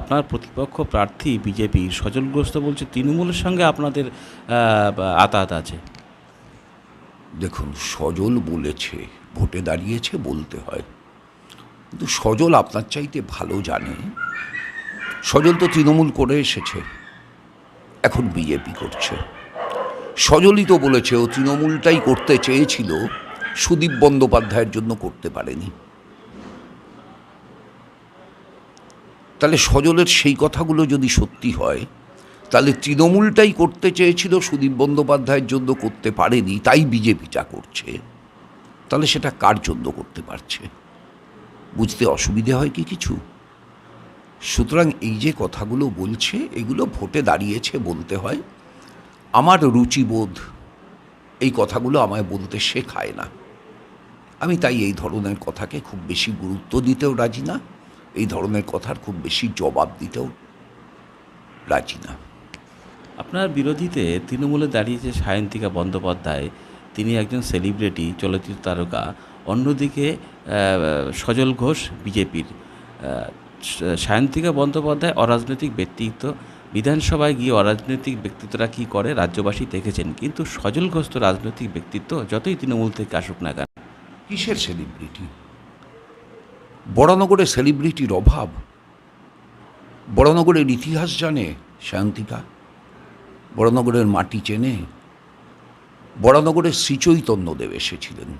আপনার প্রতিপক্ষ প্রার্থী বিজেপি সজলগ্রস্ত বলছে, তৃণমূলের সঙ্গে আপনাদের আতাত আছে। দেখুন, সজল বলেছে, ভোটে দাঁড়িয়েছে বলতে হয়। কিন্তু সজল আপনার চাইতে ভালো জানে। সজল তো তৃণমূল করে এসেছে, এখন বিজেপি করছে। সজলই তো বলেছে, ও তৃণমূলটাই করতে চেয়েছিল, সুদীপ বন্দ্যোপাধ্যায়ের জন্য করতে পারেনি। তাহলে সজলের সেই কথাগুলো যদি সত্যি হয়, তাহলে তৃণমূলটাই করতে চেয়েছিল, সুদীপ বন্দ্যোপাধ্যায়ের জন্য করতে পারেনি, তাই বিজেপিটা করছে। তাহলে সেটা কার জন্য করতে পারছে? বুঝতে অসুবিধে হয় কি কিছু? সুতরাং এই যে কথাগুলো বলছে, এগুলো ভোটে দাঁড়িয়েছে বলতে হয়। আমার রুচিবোধ এই কথাগুলো আমায় বলতে শেখায় না। আমি তাই এই ধরনের কথাকে খুব বেশি গুরুত্ব দিতেও রাজি না। এই ধরনের কথার খুব বেশি জবাব দিতেও রাজি না। আপনার বিরোধীতে তৃণমূলে দাঁড়িয়েছে সায়ন্তিকা বন্দ্যোপাধ্যায়। তিনি একজন সেলিব্রিটি চলচ্চিত্র তারকা। অন্যদিকে সজল ঘোষ বিজেপির। সায়ন্তিকা বন্দ্যোপাধ্যায় অরাজনৈতিক ব্যক্তিত্ব। বিধানসভায় গিয়ে অরাজনৈতিক ব্যক্তিত্বরা কী করে রাজ্যবাসী দেখেছেন। কিন্তু সজল ঘোষ তো রাজনৈতিক ব্যক্তিত্ব যতই তৃণমূল থেকে আসুক না কেন। কিসের সেলিব্রিটি? বড়নগরে সেলিব্রিটির অভাব। বড়নগরের ইতিহাস জানে শান্তিকা বড়নগরের মাটি চেনে, বড়নগরের শ্রীচৈতন্যদেব এসেছিলেন।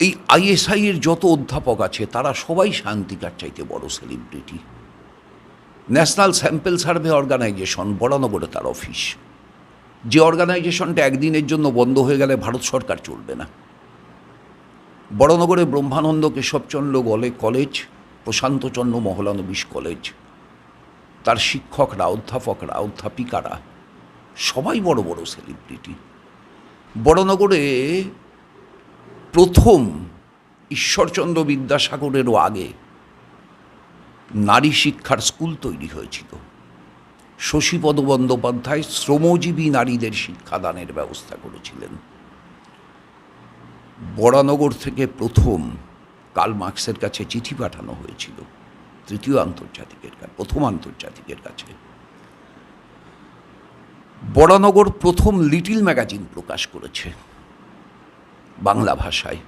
এই আইএসআই এর যত অধ্যাপক আছে, তারা সবাই শান্তিকার চাইতে বড় celebrity national sample survey organisation বড়নগরে তার অফিস। যে অর্গানাইজেশনটা একদিনের জন্য বন্ধ হয়ে গেলে ভারত সরকার চলবে না। বড়নগরে ব্রহ্মানন্দ কেশবচন্দ্র গলে কলেজ, প্রশান্তচন্দ্র মহলানবিশ কলেজ। তার শিক্ষকরা, অধ্যাপকরা, অধ্যাপিকারা সবাই বড় বড় সেলিব্রিটি বড়নগরে প্রথম ঈশ্বরচন্দ্র বিদ্যাসাগরেরও আগে নারী শিক্ষার স্কুল তৈরি হয়েছিল। শশীপদ বন্দ্যোপাধ্যায় শ্রমজীবী নারীদের শিক্ষাদানের ব্যবস্থা করেছিলেন। বরানগর থেকে প্রথম কাল মার্কসের কাছে চিঠি পাঠানো হয়েছিল, তৃতীয় আন্তর্জাতিকের কাছে প্রথম আন্তর্জাতিকের কাছে। বড়ানগর প্রথম লিটিল ম্যাগাজিন প্রকাশ করেছে বাংলা ভাষায়।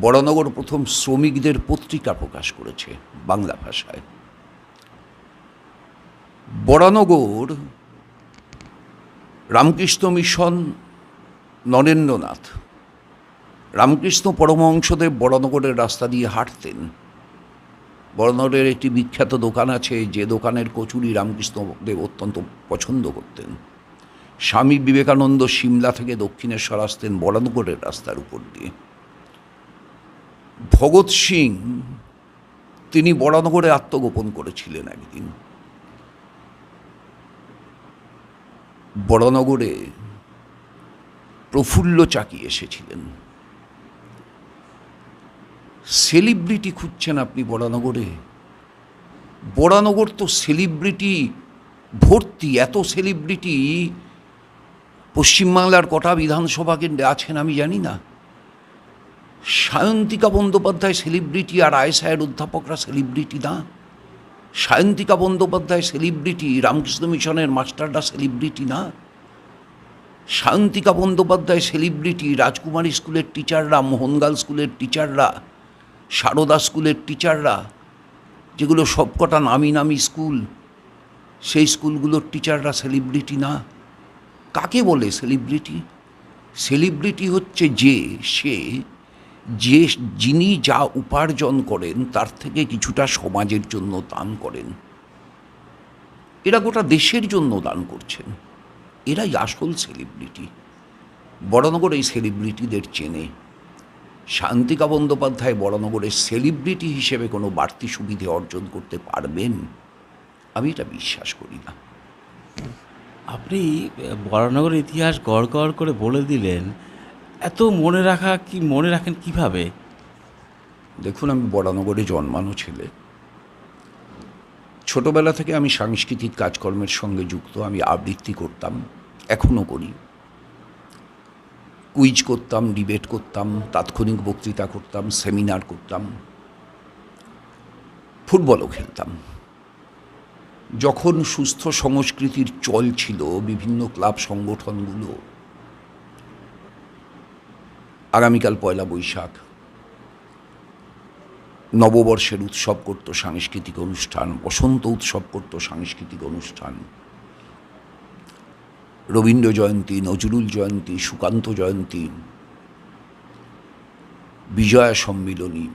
বরানগর প্রথম শ্রমিকদের পত্রিকা প্রকাশ করেছে বাংলা ভাষায়। বরানগর রামকৃষ্ণ মিশন নরেন্দ্রনাথ রামকৃষ্ণ পরমহংসদেব বড়নগরের রাস্তা দিয়ে হাঁটতেন। বড়নগরের একটি বিখ্যাত দোকান আছে, যে দোকানের কচুরি রামকৃষ্ণদেব অত্যন্ত পছন্দ করতেন। স্বামী বিবেকানন্দ সিমলা থেকে দক্ষিণেশ্বর আসতেন বড়নগরের রাস্তার উপর দিয়ে। ভগৎ সিং, তিনি বড়নগরে আত্মগোপন করেছিলেন একদিন। বড়নগরে প্রফুল্ল চাকি এসেছিলেন। সেলিব্রিটি খুঁজছেন আপনি বরানগরে বরানগর তো সেলিব্রিটি ভর্তি, এত সেলিব্রিটি। পশ্চিমবাংলার কটা বিধানসভা কেন্দ্রে আছেন আমি জানি না। সায়ন্তিকা বন্দ্যোপাধ্যায় সেলিব্রিটি আর আয়সায়ের অধ্যাপকরা সেলিব্রিটি না? সায়ন্তিকা বন্দ্যোপাধ্যায় সেলিব্রিটি, রামকৃষ্ণ মিশনের মাস্টাররা সেলিব্রিটি না? সায়ন্তিকা বন্দ্যোপাধ্যায় সেলিব্রিটি, রাজকুমারী স্কুলের টিচাররা, মোহনগাল স্কুলের টিচাররা সারদা স্কুলের টিচাররা, যেগুলো সবকটা নামি নামি স্কুল, সেই স্কুলগুলোর টিচাররা সেলিব্রিটি না? কাকে বলে সেলিব্রিটি? সেলিব্রিটি হচ্ছে যে, সে, যে যিনি যা উপার্জন করেন, তার থেকে কিছুটা সমাজের জন্য দান করেন। এরা গোটা দেশের জন্য দান করছেন। এরাই আসল সেলিব্রিটি। বড়নগর এই সেলিব্রিটিদের চেনে। শান্তিকা বন্দ্যোপাধ্যায় বড়নগরের সেলিব্রিটি হিসেবে কোনো বাড়তি সুবিধে অর্জন করতে পারবেন? আমি এটা বিশ্বাস করি না। আপনি বরানগর ইতিহাস গড় গড় করে বলে দিলেন এত মনে রাখা কি মনে রাখেন কীভাবে? দেখুন আমি বড়নগরে জন্মানো ছেলে। ছোটবেলা থেকে আমি সাংস্কৃতিক কাজকর্মের সঙ্গে যুক্ত আমি আবৃত্তি করতাম এখনও করি। কুইজ করতাম ডিবেট করতাম, তাৎক্ষণিক বক্তৃতা করতাম সেমিনার করতাম, ফুটবলও খেলতাম। যখন সুস্থ সংস্কৃতির চল ছিল, বিভিন্ন ক্লাব সংগঠনগুলো, আগামীকাল পয়লা বৈশাখ, নববর্ষের উৎসব করত সাংস্কৃতিক অনুষ্ঠান, বসন্ত উৎসব করত সাংস্কৃতিক অনুষ্ঠান। রবীন্দ্র জয়ন্তী, নজরুল জয়ন্তী, সুকান্ত জয়ন্তী, বিজয়া সম্মিলনী,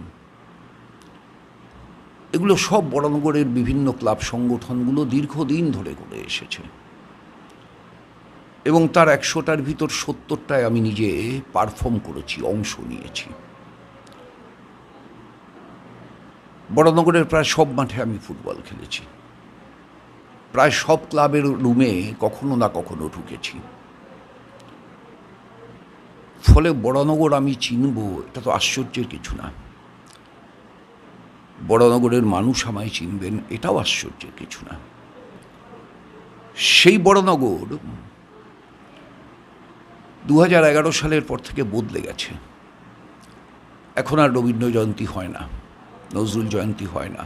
এগুলো সব বড়নগরের বিভিন্ন ক্লাব সংগঠনগুলো দীর্ঘদিন ধরে করে এসেছে। এবং তার একশোটার ভিতর সত্তরটায় আমি নিজে পারফর্ম করেছি, অংশ নিয়েছি। বড়নগরের প্রায় সব মাঠে আমি ফুটবল খেলেছি। প্রায় সব ক্লাবের রুমে কখনো না কখনো ঢুকেছি। ফলে বড়নগর আমি চিনব, এটা তো আশ্চর্যের কিছু না। বড়নগরের মানুষ আমায় চিনবেন, এটাও আশ্চর্যের কিছু না। সেই বড়নগর দু এগারো সালের পর থেকে বদলে গেছে। এখন আর রবীন্দ্র জয়ন্তী হয় না, নজরুল জয়ন্তী হয় না।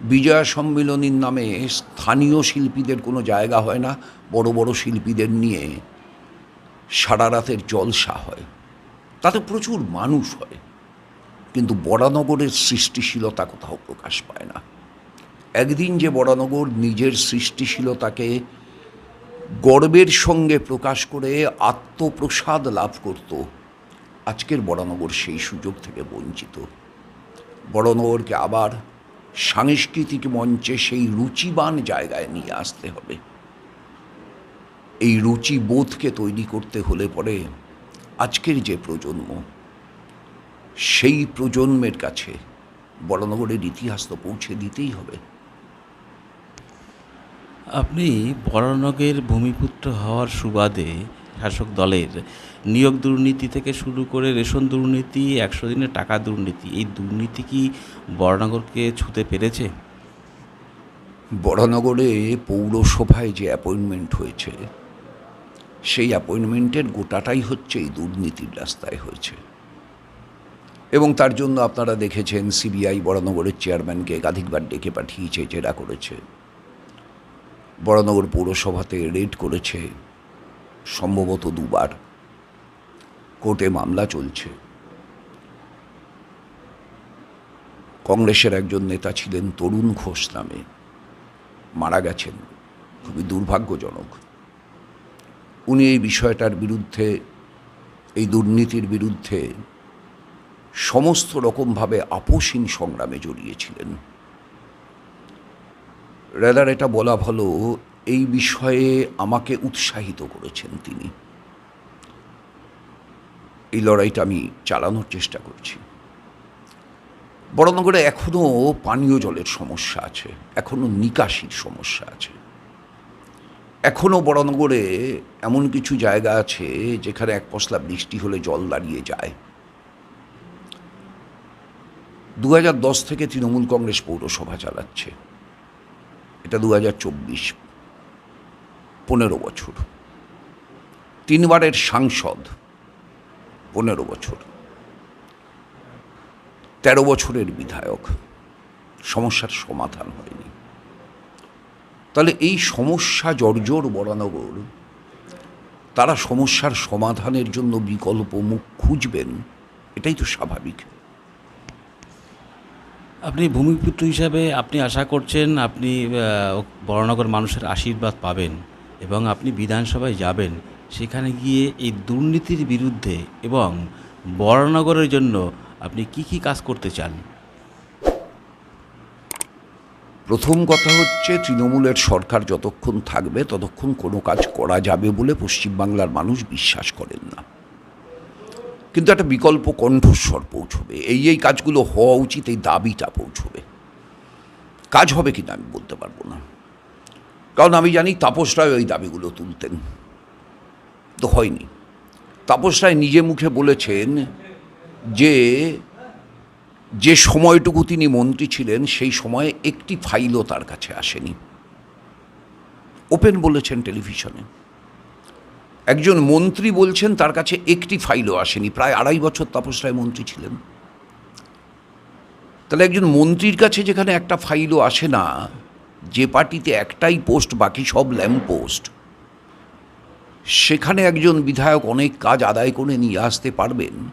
বিজয়া সম্মিলনীর নামে স্থানীয় শিল্পীদের কোনো জায়গা হয় না, বড় বড় শিল্পীদের নিয়ে সারা রাতের জলসা হয়। তাতে প্রচুর মানুষ হয়, কিন্তু বরানগরের সৃষ্টিশীলতা কোথাও প্রকাশ পায় না। একদিন যে বরানগর নিজের সৃষ্টিশীলতাকে গর্বের সঙ্গে প্রকাশ করে আত্মপ্রসাদ লাভ করত, আজকের বরানগর সেই সুযোগ থেকে বঞ্চিত। বড়নগরকে আবার সাংস্কৃতিক মঞ্চে সেই রুচিবান জায়গায় নিয়ে আসতে হবে। এই রুচিবোধকে তৈরি করতে হলে পরে আজকের যে প্রজন্ম, সেই প্রজন্মের কাছে বড়নগরের ইতিহাস তো পৌঁছে দিতেই হবে। আপনি বড়নগের ভূমিপুত্র হওয়ার সুবাদে শাসক দলের নিয়োগ দুর্নীতি থেকে শুরু করে রেশন দুর্নীতি, একশো দিনের টাকা দুর্নীতি, এই দুর্নীতি কি বড়নগরকে ছুতে পেরেছে? বড়নগরে পৌরসভায় যে অ্যাপয়েন্টমেন্ট হয়েছে, সেই অ্যাপয়েন্টমেন্টের গোটাটাই হচ্ছে এই দুর্নীতির রাস্তায় হয়েছে। এবং তার জন্য আপনারা দেখেছেন সিবিআই বড়নগরের চেয়ারম্যানকে একাধিকবার ডেকে পাঠিয়েছে, জেরা করেছে। বড়নগর পৌরসভাতে রেড করেছে। সম্ভবত দুবার। কোর্টে মামলা চলছে। কংগ্রেসের একজন নেতা ছিলেন তরুণ ঘোষ নামে। মারা গেছেন। খুবই দুর্ভাগ্যজনক। উনি এই বিষয়টার বিরুদ্ধে, এই দুর্নীতির বিরুদ্ধে সমস্ত রকমভাবে আপোষহীন সংগ্রামে জড়িয়েছিলেন। রেদার, এটা বলা ভালো এই বিষয়ে আমাকে উৎসাহিত করেছেন তিনি। এই লড়াইটা আমি চালানোর চেষ্টা করছি। বড়নগরে এখনও পানীয় জলের সমস্যা আছে এখনও নিকাশির সমস্যা আছে। এখনও বড়নগরে এমন কিছু জায়গা আছে যেখানে এক পশলা বৃষ্টি হলে জল দাঁড়িয়ে যায়। দু থেকে তৃণমূল কংগ্রেস পৌরসভা চালাচ্ছে। এটা দু হাজার চব্বিশ পনেরো বছর। তিনবারের সাংসদ, পনেরো বছর। তেরো বছরের বিধায়ক, সমস্যার সমাধান হয়নি। তাহলে এই সমস্যা জর্জর বরানগর, তারা সমস্যার সমাধানের জন্য বিকল্প মুখ খুঁজবেন, এটাই তো স্বাভাবিক। আপনি ভূমিপুত্র হিসাবে আপনি আশা করছেন আপনি বরানগর মানুষের আশীর্বাদ পাবেন। এবং আপনি বিধানসভায় যাবেন, সেখানে গিয়ে এই দুর্নীতির বিরুদ্ধে এবং বড়নগরের জন্য আপনি কি কি কাজ করতে চান? প্রথম কথা হচ্ছে, তৃণমূলের সরকার যতক্ষণ থাকবে, ততক্ষণ কোনো কাজ করা যাবে বলে পশ্চিমবাংলার মানুষ বিশ্বাস করেন না। কিন্তু একটা বিকল্প কণ্ঠস্বর পৌঁছবে। এই এই কাজগুলো হওয়া উচিত, এই দাবিটা পৌঁছবে। কাজ হবে কিনা আমি বলতে পারব না। কারণ আমি জানি তাপস রায় ওই দাবিগুলো তুলতেন। তো হয়নি। তাপস রায় নিজে মুখে বলেছেন যে যে সময়টুকু তিনি মন্ত্রী ছিলেন, সেই সময়ে একটি ফাইলও তার কাছে আসেনি। ওপেন বলেছেন টেলিভিশনে। একজন মন্ত্রী বলছেন তার কাছে একটি ফাইলও আসেনি। প্রায় আড়াই বছর তাপস রায় মন্ত্রী ছিলেন। তাহলে একজন মন্ত্রীর কাছে যেখানে একটা ফাইলও আসে না যে পার্টিতে একটাই পোস্ট, বাকি সব ল্যাম্প পোস্ট। সেখানে একজন বিধায়ক অনেক কাজ আদায় করে নিয়ে আসতে পারবেন।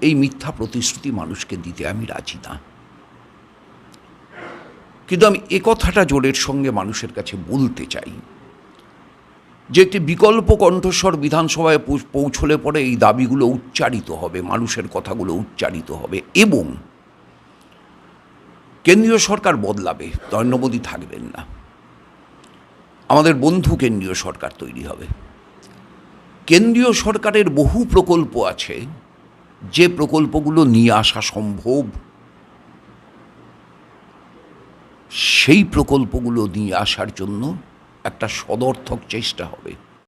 এই মিথ্যা প্রতিশ্রুতি মানুষকে দিতে আমি রাজি না। কিন্তু আমি এ কথাটা জোরের সঙ্গে মানুষের কাছে বলতে চাই। যে একটি বিকল্প কণ্ঠস্বর বিধানসভায় পৌঁছলে পরে এই দাবিগুলো উচ্চারিত হবে, মানুষের কথাগুলো উচ্চারিত হবে এবং কেন্দ্রীয় সরকার বদলাবে নরেন্দ্র মোদী থাকবেন না। আমাদের বন্ধু কেন্দ্রীয় সরকার তৈরি হবে। কেন্দ্রীয় সরকারের বহু প্রকল্প আছে, যে প্রকল্পগুলো নিয়ে আসা সম্ভব, সেই প্রকল্পগুলো নিয়ে আসার জন্য একটা সদর্থক চেষ্টা হবে।